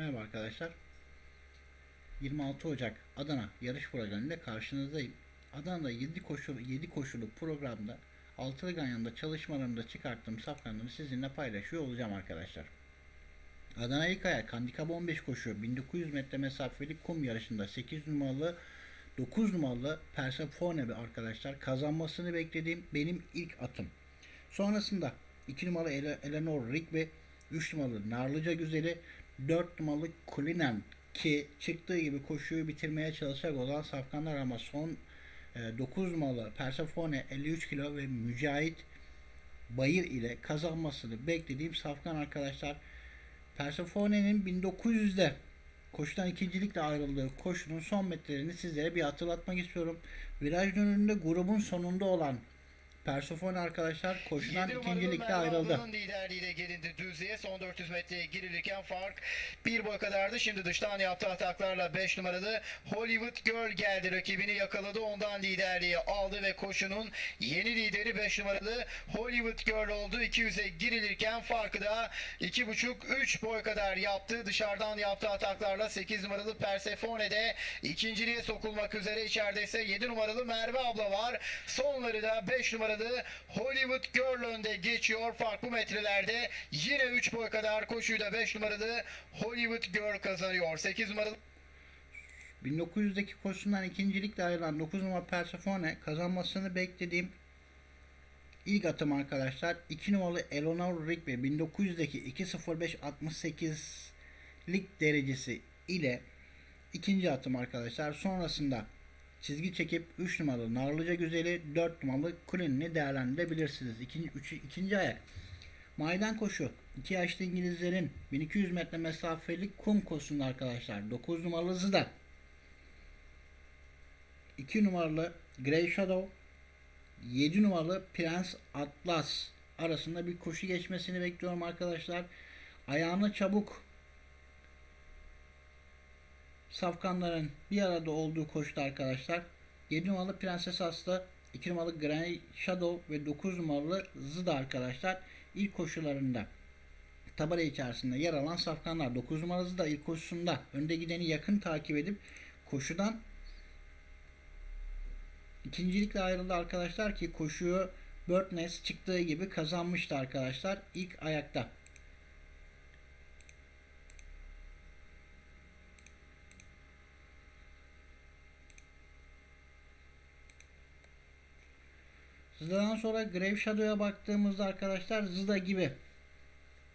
Merhaba arkadaşlar. 26 Ocak Adana yarış programıyla karşınızdayım. Adana'da 7 koşulu 7 koşulu programda altılı ganyanında çalışmalarımda çıkarttığım safkanları sizinle paylaşıyor olacağım arkadaşlar. Adana ilk ayak handikap 15 koşuyor. 1900 metre mesafeli kum yarışında 8 numaralı 9 numaralı Persephone arkadaşlar kazanmasını beklediğim benim ilk atım. Sonrasında 2 numaralı Ele- Eleanor Rick ve 3 numaralı Narlıca Güzeli 4 numaralı Kulinen ki çıktığı gibi koşuyu bitirmeye çalışacak olan safkanlar ama son 9 numaralı Persephone 53 kilo ve Mücahit Bayır ile kazanmasını beklediğim safkan arkadaşlar. Persephone'nin 1900'de koşudan ikincilikle ayrıldığı koşunun son metrelerini sizlere bir hatırlatmak istiyorum. Viraj dönümünde grubun sonunda olan Persephone arkadaşlar numaralı ikincilikle Merve ayrıldı. Liderliğiyle gelindi düzlüğe. Son 400 metreye girilirken fark bir boy kadardı. Şimdi dıştan yaptığı ataklarla 5 numaralı Hollywood Girl geldi. Rakibini yakaladı. Ondan liderliği aldı ve koşunun yeni lideri 5 numaralı Hollywood Girl oldu. 200'e girilirken farkı da 2,5-3 boy kadar yaptı. Dışarıdan yaptığı ataklarla 8 numaralı Persephone de ikinciliğe sokulmak üzere. İçeride ise 7 numaralı Merve abla var. Sonları da 5 numaralı Hollywood Girl önde geçiyor. Farklı metrelerde yine 3 boy kadar koşuyu da 5 numaralı Hollywood Girl kazanıyor. 8 numaralı 1900'deki koşusundan ikincilikle ayrılan 9 numara Persephone kazanmasını beklediğim ilk atım arkadaşlar. 2 numaralı Eleanor Rigby 1900'deki 2.05.68'lik derecesi ile ikinci atım arkadaşlar. Sonrasında çizgi çekip 3 numaralı Narlıca Güzeli 4 numaralı Kulin'i değerlendirebilirsiniz. İkinci, üç, ikinci ayak. Maydan koşu. 2 yaşlı İngilizlerin 1200 metre mesafeli kum koşusunda arkadaşlar. 9 numaralı Zida. 2 numaralı Grey Shadow 7 numaralı Prens Atlas arasında bir koşu geçmesini bekliyorum arkadaşlar. Ayağını çabuk safkanların bir arada olduğu koşuda arkadaşlar. 7 numaralı Prenses Aslı, 2 numaralı Grey Shadow ve 9 numaralı Zıda arkadaşlar ilk koşularında tabela içerisinde yer alan safkanlar 9 numaralı Zıda ilk koşusunda önde gideni yakın takip edip koşudan ikincilikle ayrıldı arkadaşlar ki koşuyu Birdnest çıktığı gibi kazanmıştı arkadaşlar ilk ayakta. Zıda'dan sonra Grave Shadow'a baktığımızda arkadaşlar Zıda gibi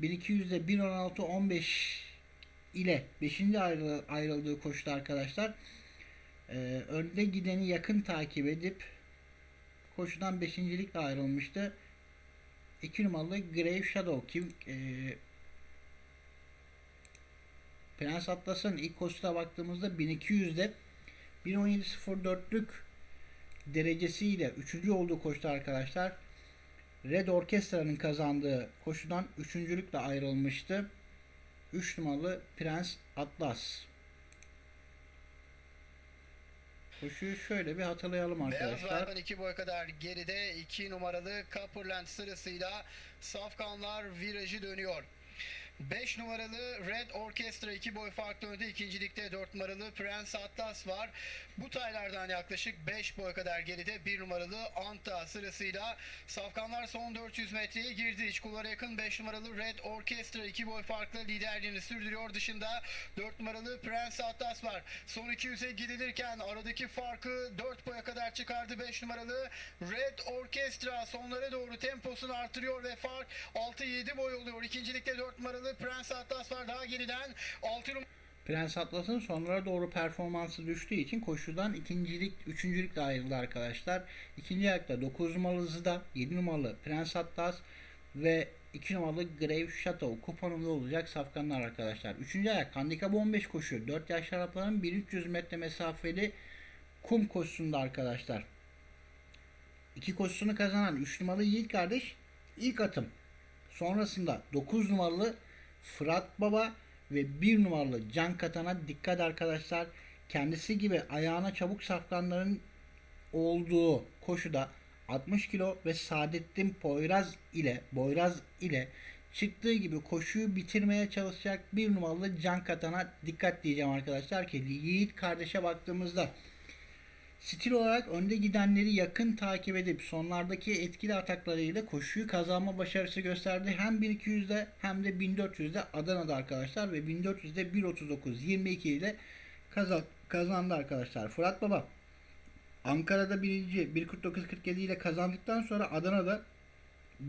1200'de 1.16 15 ile 5. Ayrı, ayrıldığı koşuda arkadaşlar ee, önde gideni yakın takip edip koşudan 5.likle ayrılmıştı. 2 numaralı Grave Shadow kim e, Prens Atlas'ın ilk koşuda baktığımızda 1200'de 1.17.04'lük derecesiyle 3. olduğu koşuda arkadaşlar Red Orkestra'nın kazandığı koşudan 3.lükle ayrılmıştı. 3 numaralı Prens Atlas. Koşuyu şöyle bir hatırlayalım Beyaz arkadaşlar. Bayrak'tan 2 boy kadar geride 2 numaralı Copperland sırasıyla Safkanlar virajı dönüyor. 5 numaralı Red Orchestra 2 boy farklı önde ikincilikte 4 numaralı Prince Atlas var. Bu taylardan yaklaşık 5 boy kadar geride 1 numaralı Anta sırasıyla Safkanlar son 400 metreye girdi. İç kulvara yakın 5 numaralı Red Orchestra 2 boy farklı liderliğini sürdürüyor. Dışında 4 numaralı Prince Atlas var. Son 200'e gidilirken aradaki farkı 4 boya kadar çıkardı 5 numaralı Red Orchestra sonlara doğru temposunu artırıyor ve fark 6-7 boy oluyor. İkincilikte 4 numaralı Prince Atlas var. Daha geriden 6 numaralı Prens Atlas'ın sonlara doğru performansı düştüğü için koşudan ikincilik, üçüncülükle ayrıldı arkadaşlar. İkinci ayakta 9 numaralı Zıda, 7 numaralı Prens Atlas ve 2 numaralı Grave Shadow kuponunda olacak safkanlar arkadaşlar. Üçüncü ayak handikap 15 koşu. 4 yaş Arapların 1300 metre mesafeli kum koşusunda arkadaşlar. İki koşusunu kazanan 3 numaralı Yiğit kardeş ilk atım. Sonrasında 9 numaralı Fırat Baba ve 1 numaralı Can Katan'a dikkat arkadaşlar. Kendisi gibi ayağına çabuk safkanların olduğu koşuda 60 kilo ve Saadettin Poyraz ile Boyraz ile çıktığı gibi koşuyu bitirmeye çalışacak bir numaralı Can Katan'a dikkat diyeceğim arkadaşlar ki Yiğit kardeşe baktığımızda stil olarak önde gidenleri yakın takip edip sonlardaki etkili ataklarıyla koşuyu kazanma başarısı gösterdi. Hem 1200'de hem de 1400'de Adana'da arkadaşlar ve 1400'de 1.39 22 ile kazan, kazandı arkadaşlar. Fırat Baba Ankara'da birinci 1.49.47 ile kazandıktan sonra Adana'da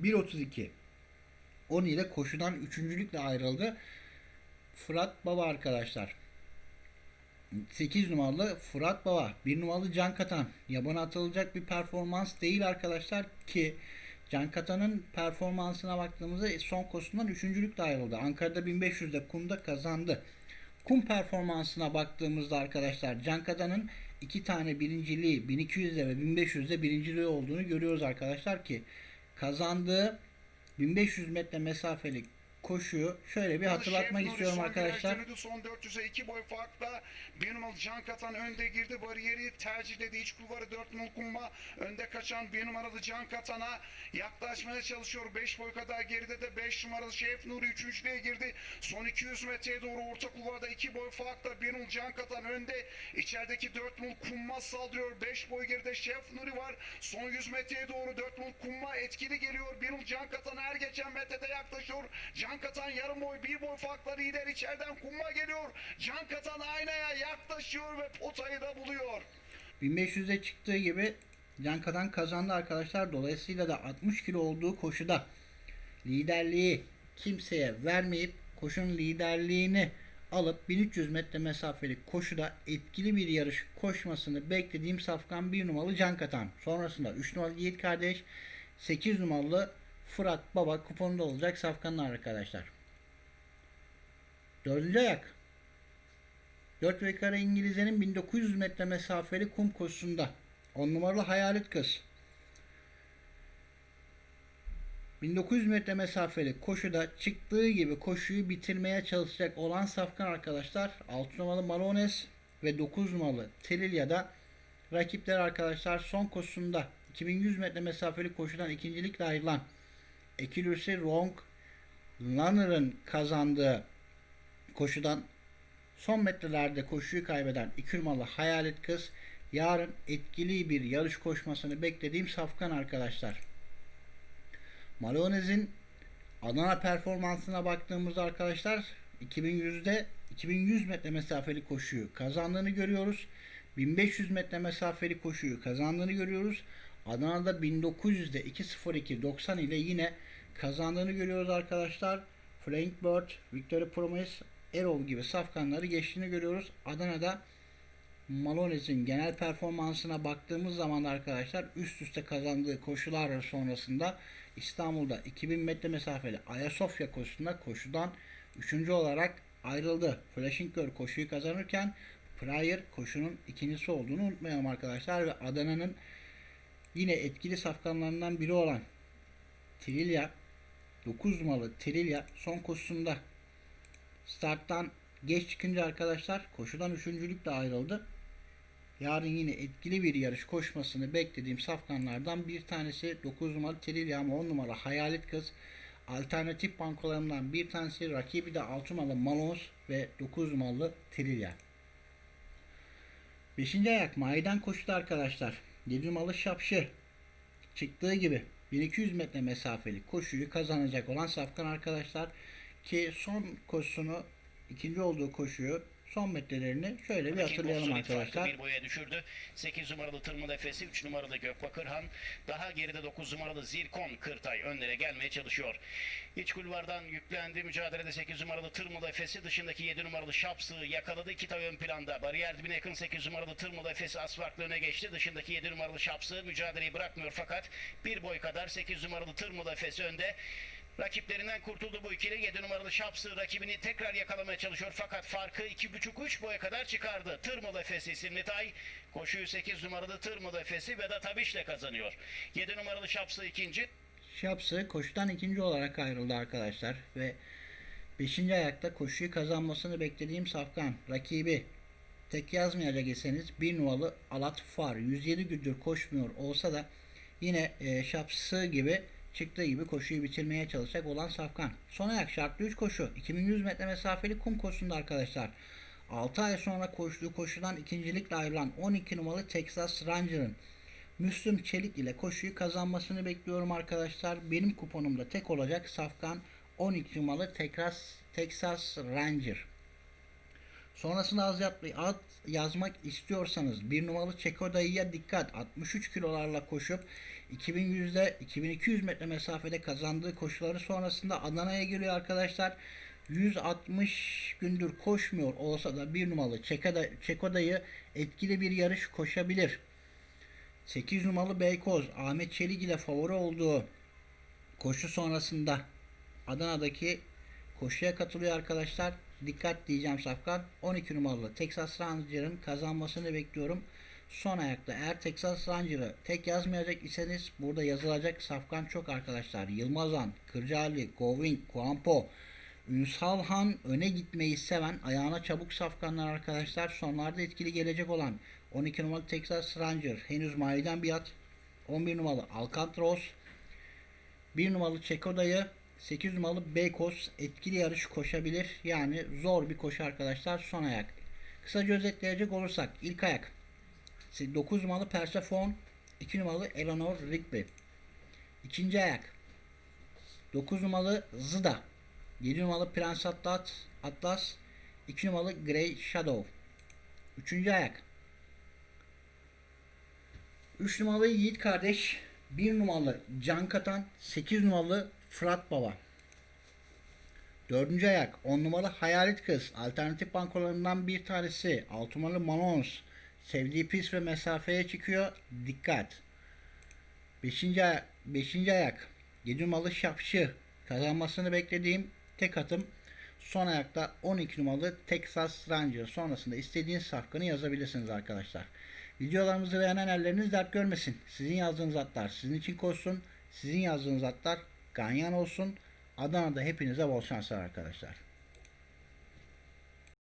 1.32 10 ile koşudan üçüncülükle ayrıldı. Fırat Baba arkadaşlar. 8 numaralı Fırat Baba, 1 numaralı Can Katan. Yabana atılacak bir performans değil arkadaşlar ki Can Katan'ın performansına baktığımızda son koşusundan üçüncülükle ayrıldı. Ankara'da 1500'de kumda kazandı. Kum performansına baktığımızda arkadaşlar Can Katan'ın iki tane birinciliği 1200'de ve 1500'de birinciliği olduğunu görüyoruz arkadaşlar ki kazandığı 1500 metre mesafeli koşuyu şöyle bir hatırlatmak istiyorum arkadaşlar. Son 400'e 2 boy farkla bir numaralı Can Katan önde girdi. Bariyeri tercihledi. İç kulvarı 4 nol kumma. Önde kaçan bir numaralı Can Katan'a yaklaşmaya çalışıyor. 5 boy kadar geride de 5 numaralı Şef Nuri 3.lüğe girdi. Son 200 metreye doğru orta kulvarda 2 boy farkla bir numaralı Can Katan önde. İçerideki 4 nol kumma saldırıyor. 5 boy geride Şef Nuri var. Son 100 metreye doğru 4 nol kumma etkili geliyor. Bir numaralı Can Katan her geçen metrede yaklaşıyor. Can Katan yarım boy bir boy farkla lider içeriden kumma geliyor. Can Katan aynaya yaklaşıyor ve potayı da buluyor. 1500'e çıktığı gibi Can Katan kazandı arkadaşlar. Dolayısıyla da 60 kilo olduğu koşuda liderliği kimseye vermeyip koşunun liderliğini alıp 1300 metre mesafeli koşuda etkili bir yarış koşmasını beklediğim safkan 1 numaralı Can Katan. Sonrasında 3 numaralı Yiğit kardeş, 8 numaralı Fırat Baba kuponunda olacak safkanlar arkadaşlar. Dördüncü ayak. 4 ve kare İngilizlerin 1900 metre mesafeli kum koşusunda 10 numaralı Hayalet Kız 1900 metre mesafeli koşuda çıktığı gibi koşuyu bitirmeye çalışacak olan safkan arkadaşlar 6 numaralı Malones ve 9 numaralı Telilya'da rakipler arkadaşlar son koşusunda 2100 metre mesafeli koşudan ikincilikle ayrılan Ekilürsi Rong Lanner'ın kazandığı koşudan Son metrelerde koşuyu kaybeden 2 numaralı Hayalet Kız yarın etkili bir yarış koşmasını beklediğim safkan arkadaşlar. Malonez'in Adana performansına baktığımızda arkadaşlar 2100'de 2100 metre mesafeli koşuyu kazandığını görüyoruz. 1500 metre mesafeli koşuyu kazandığını görüyoruz. Adana'da 1900'de 2.02 90 ile yine kazandığını görüyoruz arkadaşlar. Frank Bird, Victoria Promise, Erol gibi safkanları geçtiğini görüyoruz. Adana'da Malones'in genel performansına baktığımız zaman da arkadaşlar üst üste kazandığı koşular sonrasında İstanbul'da 2000 metre mesafeli Ayasofya koşusunda koşudan 3. olarak ayrıldı. Flashing Girl koşuyu kazanırken Pryor koşunun ikincisi olduğunu unutmayalım arkadaşlar ve Adana'nın yine etkili safkanlarından biri olan Trilya 9 numaralı Trilya son koşusunda starttan geç çıkınca arkadaşlar koşudan üçüncülükle ayrıldı. Yarın yine etkili bir yarış koşmasını beklediğim safkanlardan bir tanesi 9 numaralı Trilya ama 10 numara Hayalet Kız. Alternatif bankolarından bir tanesi rakibi de 6 numaralı Malons ve 9 numaralı Trilya. 5. ayak Maiden koşuda arkadaşlar. 7 numaralı Şapşı. Çıktığı gibi 1200 metre mesafeli koşuyu kazanacak olan safkan arkadaşlar ki son koşusunu ikinci olduğu koşuyu son metrelerini şöyle bir hatırlayalım arkadaşlar. Bir boya düşürdü. 8 numaralı Tırmıl Efesi, 3 numaralı Gökbakırhan. Daha geride 9 numaralı Zirkon Kırtay önlere gelmeye çalışıyor. İç kulvardan yüklendi. Mücadelede 8 numaralı Tırmıl Efesi dışındaki 7 numaralı Şapsı'ğı yakaladı. Kitay ön planda. Bariyer dibine yakın 8 numaralı Tırmıl Efesi az farklı öne geçti. Dışındaki 7 numaralı Şapsı mücadeleyi bırakmıyor fakat bir boy kadar 8 numaralı Tırmıl Efesi önde. Rakiplerinden kurtuldu bu ikili. 7 numaralı Şapsı rakibini tekrar yakalamaya çalışıyor. Fakat farkı 2,5-3 boya kadar çıkardı. Tırmıl Efesi isimli tay. Koşuyu 8 numaralı Tırmıl Efesi Vedat Abiş'le kazanıyor. 7 numaralı Şapsı ikinci. Şapsı koşudan ikinci olarak ayrıldı arkadaşlar ve 5. ayakta koşuyu kazanmasını beklediğim Safkan rakibi tek yazmayacak iseniz bir numaralı Alat Far 107 gündür koşmuyor olsa da yine e, Şapsı gibi çıktığı gibi koşuyu bitirmeye çalışacak olan Safkan. Son ayak şartlı 3 koşu. 2100 metre mesafeli kum koşusunda arkadaşlar. 6 ay sonra koştuğu koşudan ikincilikle ayrılan 12 numaralı Texas Ranger'ın Müslüm Çelik ile koşuyu kazanmasını bekliyorum arkadaşlar. Benim kuponumda tek olacak Safkan 12 numaralı Texas, Texas Ranger. Sonrasında az, yap, az yazmak istiyorsanız bir numaralı Çeko Dayı'ya dikkat. 63 kilolarla koşup 2100'de 2200 metre mesafede kazandığı koşuları sonrasında Adana'ya geliyor arkadaşlar. 160 gündür koşmuyor olsa da bir numaralı Çeko Dayı etkili bir yarış koşabilir. 8 numaralı Beykoz Ahmet Çelik ile favori olduğu koşu sonrasında Adana'daki koşuya katılıyor arkadaşlar. Dikkat diyeceğim Safkan. 12 numaralı Texas Ranger'ın kazanmasını bekliyorum. Son ayakta eğer Texas Ranger'ı tek yazmayacak iseniz burada yazılacak Safkan çok arkadaşlar. Yılmazan, Kırcaali, Goving, Kuampo, Ünsal Han öne gitmeyi seven ayağına çabuk safkanlar arkadaşlar. Sonlarda etkili gelecek olan 12 numaralı Texas Ranger henüz mahiden bir at. 11 numaralı Alcatraz 1 numaralı Çekoda'yı 8 numaralı Beykoz etkili yarış koşabilir. Yani zor bir koşu arkadaşlar. Son ayak. Kısaca özetleyecek olursak ilk ayak 9 numaralı Persephone 2 numaralı Eleanor Rigby. İkinci ayak 9 numaralı Zıda 7 numaralı Prens Atlas, Atlas 2 numaralı Grey Shadow. Üçüncü ayak 3 numaralı Yiğit kardeş 1 numaralı Can Katan 8 numaralı Fırat Baba. Dördüncü ayak 10 numaralı Hayalet Kız alternatif bankolarından bir tanesi 6 numaralı Manons sevdiği pis ve mesafeye çıkıyor dikkat. Beşinci, beşinci ayak 7 numaralı Şapşı kazanmasını beklediğim tek atım son ayakta 12 numaralı Texas Ranger sonrasında istediğiniz safkanı yazabilirsiniz arkadaşlar. Videolarımızı beğenen elleriniz dert görmesin. Sizin yazdığınız atlar sizin için koşsun. Sizin yazdığınız atlar ganyan olsun. Adana'da hepinize bol şanslar arkadaşlar.